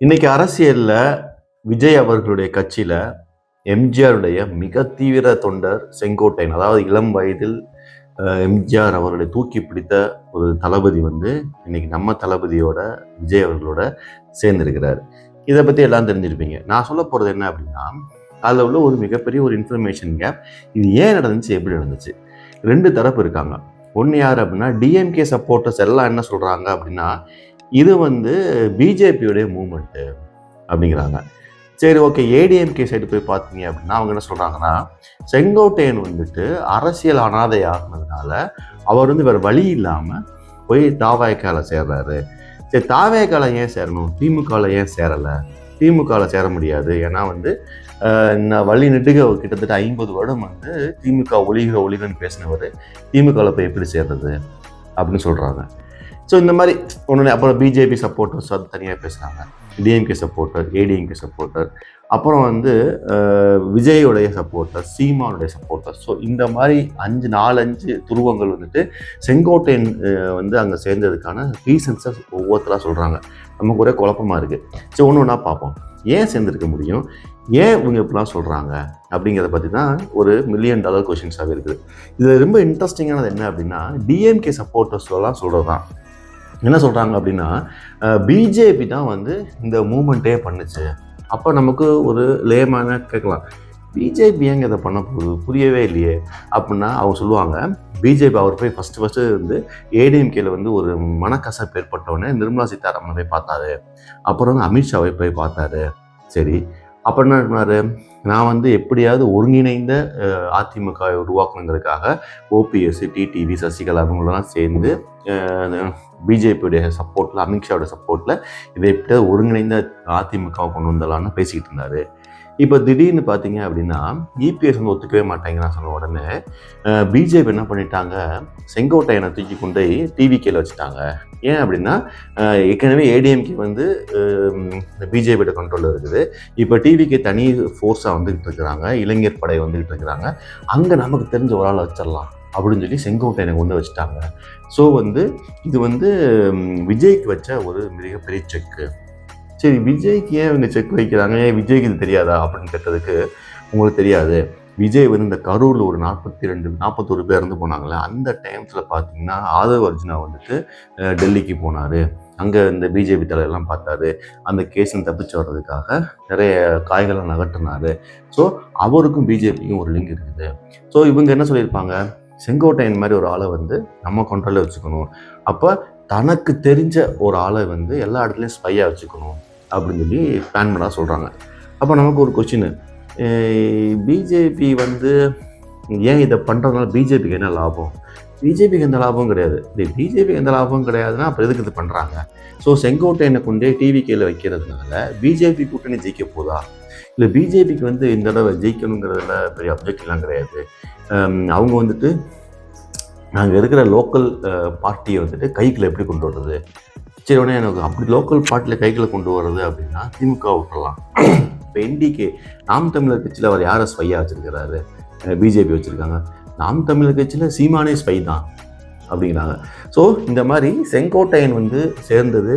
இன்னைக்கு அரசியலில் விஜய் அவர்களுடைய கட்சியில் எம்ஜிஆருடைய மிக தீவிர தொண்டர் செங்கோட்டையன் அதாவது இளம் வயதில் எம்ஜிஆர் அவர்களை தூக்கி பிடித்த ஒரு தளபதி வந்து இன்னைக்கு நம்ம தளபதியோட விஜய் அவர்களோட சேர்ந்திருக்கிறார். இதை பற்றி எல்லாம் தெரிஞ்சிருப்பீங்க. நான் சொல்ல போகிறது என்ன அப்படின்னா அதில் உள்ள ஒரு மிகப்பெரிய ஒரு இன்ஃபர்மேஷன் கேப் இது ஏன் நடந்துச்சு? எப்படி நடந்துச்சு? ரெண்டு தரப்பு இருக்காங்க. ஒன்று யார் அப்படின்னா டிஎம்கே சப்போர்ட்டர்ஸ் எல்லாம் என்ன சொல்கிறாங்க அப்படின்னா இது வந்து பிஜேபியோடைய மூமெண்ட்டு அப்படிங்கிறாங்க. சரி ஓகே ஏடிஎம்கே சைடு போய் பார்த்தீங்க அப்படின்னா அவங்க என்ன சொல்கிறாங்கன்னா செங்கோட்டையன் வந்துட்டு அரசியல் அனாதை ஆகினதுனால அவர் வந்து வேறு வழி இல்லாமல் போய் தாவாய்க்கால சேர்றாரு. சரி தாவேக்கால ஏன் சேரணும்? திமுகவில் ஏன் சேரலை? திமுகவில் சேர முடியாது. ஏன்னா வந்து நான் வழி நெடுக கிட்டத்தட்ட ஐம்பது வருடம் வந்து திமுக ஒளிக ஒளிகன்னு பேசினவர் திமுகவில் போய் எப்படி சேர்றது அப்படின்னு சொல்கிறாங்க ஸோ இந்த மாதிரி ஒன்று அப்புறம் பிஜேபி சப்போர்ட்டர்ஸ் அது தனியாக பேசுகிறாங்க டிஎம்கே சப்போர்ட்டர் ஏடிஎம்கே சப்போர்ட்டர் அப்புறம் வந்து விஜயோடைய சப்போர்ட்டர் சீமானுடைய சப்போர்ட்டர் ஸோ இந்த மாதிரி அஞ்சு நாலஞ்சு துருவங்கள் வந்துட்டு செங்கோட்டையன் வந்து அங்கே சேர்ந்ததுக்கான ரீசன்ஸை ஒவ்வொருத்தராக சொல்கிறாங்க நமக்கு ஒரே குழப்பமாக இருக்குது ஸோ ஒன்று ஒன்றா பார்ப்போம். ஏன் சேர்ந்துருக்க முடியும்? ஏன் இவங்க இப்படிலாம் சொல்கிறாங்க அப்படிங்கிறத பற்றி தான் ஒரு மில்லியன் டாலர் கொஷின்ஸாகவே இருக்குது. இதில் ரொம்ப இன்ட்ரெஸ்டிங்கானது என்ன அப்படின்னா டிஎம்கே சப்போர்ட்டர்ஸ்லாம் சொல்கிறது தான் என்ன சொல்கிறாங்க அப்படின்னா பிஜேபி தான் வந்து இந்த மூமெண்ட்டே பண்ணுச்சு. அப்போ நமக்கு ஒரு லேமான கேட்கலாம். பிஜேபி ஏங்க இதை பண்ண போகுது? புரியவே இல்லையே. அப்படின்னா அவங்க சொல்லுவாங்க பிஜேபி அவர் போய் ஃபஸ்ட்டு ஃபஸ்ட்டு வந்து ஏடிஎம்கேல வந்து ஒரு மனக்கசப்பு ஏற்பட்டவுடனே நிர்மலா சீதாராமனை போய் பார்த்தாரு. அப்புறம் வந்து அமித்ஷாவை போய் பார்த்தாரு. சரி அப்போ என்ன பண்ணார்? நான் வந்து எப்படியாவது ஒருங்கிணைந்த அஹ், அதிமுகவை உருவாக்கணுங்கிறதுக்காக ஓபிஎஸ் டிடிவி சசிகலா அவங்களெல்லாம் சேர்ந்து பிஜேபியுடைய சப்போர்ட்டில் அமித்ஷாவோட சப்போர்ட்டில் இதை எப்படியாவது ஒருங்கிணைந்த அதிமுகவை கொண்டு வந்தலான்னு பேசிக்கிட்டு இருந்தார். இப்போ திடீர்னு பார்த்தீங்க அப்படின்னா இபிஎஸ் வந்து ஒத்துக்கவே மாட்டேங்கிறான் சொன்ன உடனே பிஜேபி என்ன பண்ணிட்டாங்க? செங்கோட்டையனை தூக்கி கொண்டு போய் டிவிகேல வச்சுட்டாங்க. ஏன் அப்படின்னா ஏற்கனவே ஏடிஎம்கே வந்து பிஜேபியோட கண்ட்ரோலில் இருக்குது. இப்போ டிவிக்கு தனி ஃபோர்ஸாக வந்துக்கிட்டு இருக்கிறாங்க. இளைஞர் படை வந்துக்கிட்டு இருக்கிறாங்க. அங்கே நமக்கு தெரிஞ்ச ஒரு ஆள் வச்சிடலாம். அப்படின்னு சொல்லி செங்கோட்டையனை கொண்டு வச்சுட்டாங்க. ஸோ வந்து இது வந்து விஜய்க்கு வச்ச ஒரு மிகப்பெரிய செக்கு சரி விஜய்க்கு ஏன் இவங்க செக் வைக்கிறாங்க? ஏன் விஜய்க்கு இது தெரியாதா? அப்படின்னு கேட்டதுக்கு உங்களுக்கு தெரியாது. விஜய் வந்து இந்த கரூரில் ஒரு நாற்பத்தி ரெண்டு நாற்பத்தொரு பேர் இருந்து போனாங்களே அந்த டைம்ஸில் பார்த்தீங்கன்னா ஆதவ் அர்ஜுனா வந்துட்டு டெல்லிக்கு போனார். அங்கே இந்த பிஜேபி தலைவரெல்லாம் பார்த்தாரு. அந்த கேஸில் தப்பிச்சு வர்றதுக்காக நிறைய காய்களை நகட்டினார் ஸோ அவருக்கும் பிஜேபிக்கும் ஒரு லிங்க் இருக்குது. ஸோ இவங்க என்ன சொல்லியிருப்பாங்க? செங்கோட்டையன் மாதிரி ஒரு ஆளை வந்து நம்ம கண்ட்ரோலில் வச்சுக்கணும். அப்போ தனக்கு தெரிஞ்ச ஒரு ஆளை வந்து எல்லா இடத்துலையும் ஸ்பையாக வச்சுக்கணும் அப்படின்னு சொல்லி பிளான் பண்ண சொல்கிறாங்க அப்போ நமக்கு ஒரு கொஷின்னு பிஜேபி வந்து ஏன் இதை பண்ணுறதுனால பிஜேபிக்கு என்ன லாபம்? பிஜேபிக்கு எந்த லாபமும் கிடையாது. பிஜேபிக்கு எந்த லாபமும் கிடையாதுன்னா அப்புறம் எதுக்கு இது பண்ணுறாங்க ஸோ செங்கோட்டையனை கொண்டே டிவி கையில் வைக்கிறதுனால பிஜேபி கூட்டணி ஜெயிக்க போதா? இல்லை பிஜேபிக்கு வந்து இந்த தடவை ஜெயிக்கணுங்கிறதுல பெரிய அப்ஜெக்ட்லாம் கிடையாது. அவங்க வந்துட்டு நாங்கள் இருக்கிற லோக்கல் பார்ட்டியை வந்துட்டு கைக்கில் எப்படி கொண்டு வர்றது? சரி உடனே எனக்கு அப்படி லோக்கல் பார்ட்டியில் கைக்கில் கொண்டு வர்றது அப்படின்னா திமுக விட்டுறலாம் இப்போ என்டிகே நாம் தமிழர் கட்சியில் அவர் யாரை ஸ்பையாக வச்சுருக்கிறாரு? பிஜேபி வச்சுருக்காங்க. நாம் தமிழர் கட்சியில் சீமானே ஸ்பை தான் அப்படிங்கிறாங்க. ஸோ இந்த மாதிரி செங்கோட்டையன் வந்து சேர்ந்தது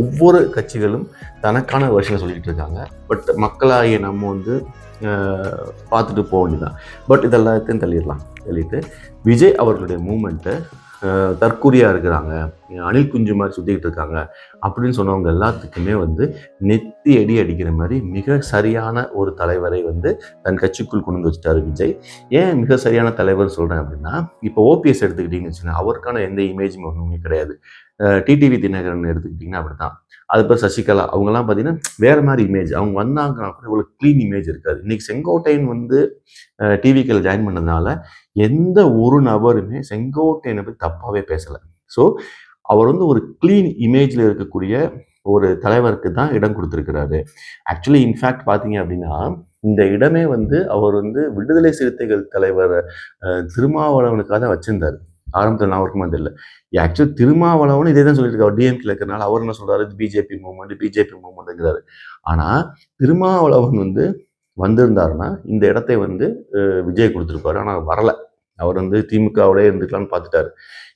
ஒவ்வொரு கட்சிகளும் தனக்கான வருஷனை சொல்லிகிட்டு இருக்காங்க. பட் மக்களாகிய நம்ம வந்து பார்த்துட்டு போக வேண்டியதான் பட் இதெல்லாத்தையும் தள்ளிடலாம். தள்ளிட்டு விஜய் அவர்களுடைய மூமெண்ட்டை தற்கூரியாக இருக்கிறாங்க. அணில் குஞ்சு மாதிரி சுற்றிக்கிட்டு இருக்காங்க. அப்படின்னு சொன்னவங்க எல்லாத்துக்குமே வந்து நெத்தி அடி அடிக்கிற மாதிரி மிக சரியான ஒரு தலைவரை வந்து தன் கட்சிக்குள் கொண்டு வந்து வச்சுட்டாரு விஜய். ஏன் மிக சரியான தலைவர் சொல்கிறேன் அப்படின்னா இப்போ ஓபிஎஸ் எடுத்துக்கிட்டீங்கன்னு வச்சுக்கோங்க அவருக்கான எந்த இமேஜும் ஒன்றுமே கிடையாது. டிடிவி தினகரன் எடுத்துக்கிட்டிங்கன்னா அப்படி தான் அது பேர் சசிகலா. அவங்கெல்லாம் பார்த்தீங்கன்னா வேறு மாதிரி இமேஜ் அவங்க வந்தாங்கன்னா கூட இவ்வளோ க்ளீன் இமேஜ் இருக்காது. இன்றைக்கி செங்கோட்டையன் வந்து டிவிக்கில் ஜாயின் பண்ணதுனால எந்த ஒரு நபருமே செங்கோட்டையனை பற்றி தப்பாகவே பேசலை. ஸோ அவர் வந்து ஒரு க்ளீன் இமேஜில் இருக்கக்கூடிய ஒரு தலைவருக்கு தான் இடம் கொடுத்துருக்கிறாரு. ஆக்சுவலி இன்ஃபேக்ட் பார்த்தீங்க அப்படின்னா இந்த இடமே வந்து அவர் வந்து விடுதலை சிறுத்தைகள் தலைவர் திருமாவளவனுக்காக தான் வச்சிருந்தாரு. ஆரம்பத்தில் நான் ஒர்க்கும் தெரியல ஆக்சுவலி திருமாவளவன் இதே தான் சொல்லியிருக்காரு டிஎம்கேல இருக்கிறனால அவர் என்ன சொல்றாரு? பிஜேபி மூவ்மெண்ட் பிஜேபி மூவ்மெண்ட்டுங்கிறாரு ஆனால் திருமாவளவன் வந்து வந்திருந்தாருன்னா இந்த இடத்தை வந்து விஜய் கொடுத்துருப்பாரு. ஆனால் வரலை. அவர் வந்து திமுகவோடய இருந்துக்கலாம்னு பார்த்துட்டாரு.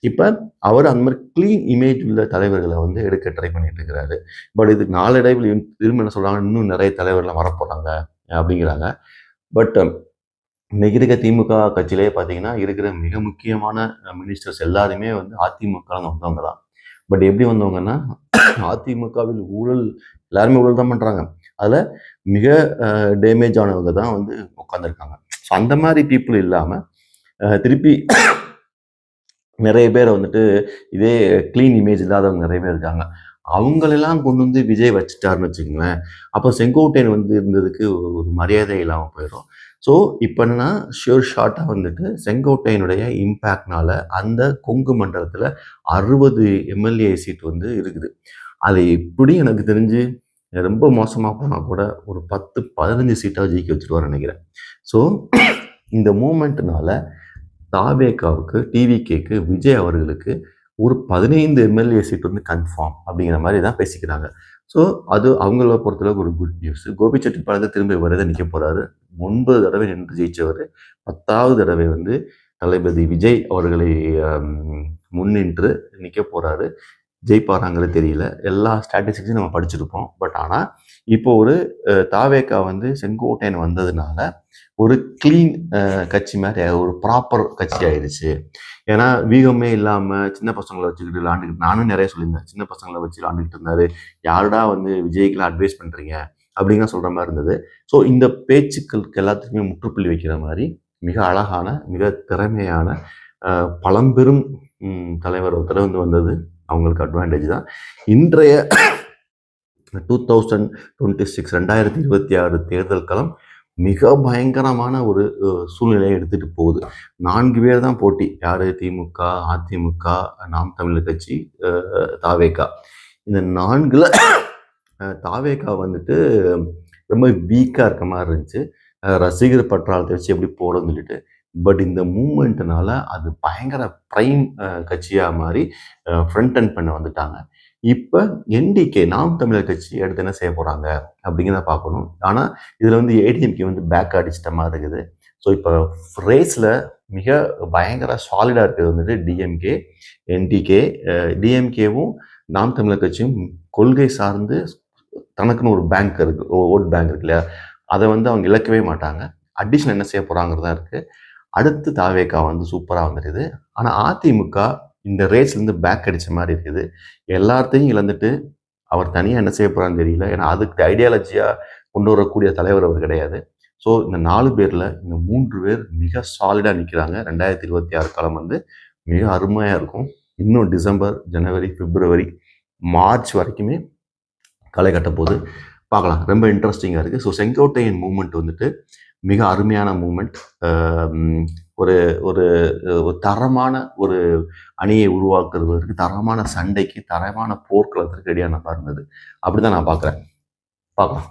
இப்போ அவர் அந்த மாதிரி க்ளீன் இமேஜ் உள்ள தலைவர்களை வந்து எடுக்க ட்ரை பண்ணிட்டு இருக்கிறாரு. பட் இது நாளடைவில் திரும்ப என்ன சொல்கிறாங்க இன்னும் நிறைய தலைவர்லாம் வரப்போகிறாங்க அப்படிங்கிறாங்க. பட் இன்னைக்கு இருக்க திமுக கட்சியிலே பார்த்தீங்கன்னா இருக்கிற மிக முக்கியமான மினிஸ்டர்ஸ் எல்லாருமே வந்து அதிமுக வந்தவங்க தான். பட் எப்படி வந்தவங்கன்னா அதிமுகவில் ஊழல் எல்லாருமே ஊழல் தான் பண்ணுறாங்க அதில் மிக டேமேஜ் ஆனவங்க தான் வந்து உட்காந்துருக்காங்க ஸோ அந்த மாதிரி பீப்புள் இல்லாமல் திருப்பி நிறைய பேர் வந்துட்டு இதே க்ளீன் இமேஜ் இல்லாதவங்க நிறைய பேர் இருக்காங்க. அவங்களெல்லாம் கொண்டு வந்து விஜய் வச்சுட்டாருன்னு வச்சுக்கோங்களேன். அப்போ செங்கோட்டையன் வந்து இருந்ததுக்கு ஒரு- ஒரு மரியாதை இல்லாமல் போயிடும். ஸோ இப்போ என்னன்னா ஷியோர் ஷார்ட்டாக வந்துட்டு செங்கோட்டையனுடைய இம்பேக்ட்னால அந்த கொங்கு மண்டலத்தில் அறுபது எம்எல்ஏ சீட் வந்து இருக்குது. அது எப்படி எனக்கு தெரிஞ்சு ரொம்ப மோசமாக போனால் கூட ஒரு பத்து பதினஞ்சு சீட்டாக ஜெயிக்க வச்சுருவார் நினைக்கிறேன். ஸோ இந்த மூமெண்ட்னால தாவேக்காவுக்கு டிவிகேக்கு விஜய் அவர்களுக்கு ஒரு பதினைந்து எம்எல்ஏ சீட் வந்து கன்ஃபார்ம் அப்படிங்கிற மாதிரி தான் பேசிக்கிறாங்க. ஸோ அது அவங்கள பொறுத்தளவுக்கு ஒரு குட் நியூஸ் கோபிச்செட்டிப்பாளையத்தை திரும்ப வரதை நிற்க போகிறாரு ஒன்பது தடவை நின்று ஜெயித்தவர் பத்தாவது தடவை வந்து தளபதி விஜய் அவர்களை முன்னின்று நிற்க போகிறாரு ஜெயிப்பாராங்கிறது தெரியல. எல்லா ஸ்டாட்டிஸ்டிக்ஸும் நம்ம படிச்சிருப்போம். பட் ஆனால் இப்போ ஒரு தாவேக்கா வந்து செங்கோட்டையன் வந்ததுனால ஒரு கிளீன் கட்சி மாதிரி ஒரு ப்ராப்பர் கட்சி ஆயிடுச்சு ஏன்னா வீகமே இல்லாமல் சின்ன பசங்களை வச்சுக்கிட்டு விளாண்டுக்கிட்டு நானும் நிறைய சொல்லியிருந்தேன். சின்ன பசங்களை வச்சு விளாண்டுக்கிட்டு இருந்தாரு. யாருடா வந்து விஜய்க்குலாம் அட்வைஸ் பண்ணுறீங்க அப்படிங்கிற சொல்கிற மாதிரி இருந்தது. ஸோ இந்த பேச்சுக்களுக்கு எல்லாத்துக்குமே முற்றுப்புள்ளி வைக்கிற மாதிரி மிக அழகான மிக திறமையான பழம்பெரும் தலைவர் ஒருத்தர் வந்து வந்தது. அவங்களுக்கு அட்வான்டேஜ் தான். இன்றைய டூ தௌசண்ட் டுவெண்ட்டி சிக்ஸ் ரெண்டாயிரத்தி இருபத்தி ஆறு தேர்தல் களம் மிக பயங்கரமான ஒரு சூழ்நிலையை எடுத்துகிட்டு போகுது. நான்கு பேர் தான் போட்டி. யார்? திமுக அதிமுக நாம் தமிழர் கட்சி தாவேகா. இந்த நான்கில் அஹ், தாவேகா வந்துட்டு ரொம்ப வீக்காக இருக்க மாதிரி இருந்துச்சு. ரசிகர் பற்றாளத்தை வச்சு எப்படி போகிறோம்னு சொல்லிட்டு பட் இந்த மூமெண்ட்னால அது பயங்கர ப்ரைம் கட்சியாக மாதிரி ஃப்ரண்ட் அண்ட் பண்ண வந்துட்டாங்க. இப்போ என்டிகே நாம் தமிழர் கட்சி அடுத்து என்ன செய்ய போகிறாங்க அப்படிங்கிறத பார்க்கணும். ஆனால் இதில் வந்து ஏடிஎம்கே வந்து பேக் அடிச்சிட்ட மாதிரி இருக்குது. ஸோ இப்போ ரேஸில் மிக பயங்கர சாலிடாக இருக்கிறது வந்துட்டு டிஎம்கே என்டிகே டிஎம்கேவும் நாம் தமிழர் கட்சியும் கொள்கை சார்ந்து தனக்குன்னு ஒரு பேங்க் இருக்குது ஓட் பேங்க் இருக்கு இல்லையா? அதை வந்து அவங்க இழக்கவே மாட்டாங்க. அடிஷனல் என்ன செய்ய போகிறாங்கிறதா இருக்குது அடுத்து தாவேக்கா வந்து சூப்பராக வந்துடுது ஆனால் அதிமுக இந்த ரேஸ்லேருந்து பேக் அடித்த மாதிரி இருக்குது. எல்லாத்தையும் இழந்துட்டு அவர் தனியாக என்ன செய்ய போகிறான்னு தெரியல. ஏன்னா அதுக்கு ஐடியாலஜியாக கொண்டு வரக்கூடிய தலைவர் அவர் கிடையாது. ஸோ இந்த நாலு பேரில் இந்த மூன்று பேர் மிக சாலிடாக நிற்கிறாங்க ரெண்டாயிரத்தி இருபத்தி ஆறு காலம் வந்து மிக அருமையாக இருக்கும். இன்னும் டிசம்பர் ஜனவரி பிப்ரவரி மார்ச் வரைக்குமே களை கட்ட போகுது பார்க்கலாம். ரொம்ப இன்ட்ரெஸ்டிங்காக இருக்குது ஸோ செங்கோட்டையின் மூமெண்ட் வந்துட்டு மிக அருமையான மூமெண்ட் ஒரு ஒரு ஒரு தரமான ஒரு அணியை உருவாக்குறதுக்கு தரமான சண்டைக்கு தரமான போர்க்களத்திற்கு ரெடியான நல்லா இருந்தது அப்படி தான் நான் பார்க்குறேன். பார்க்கலாம்.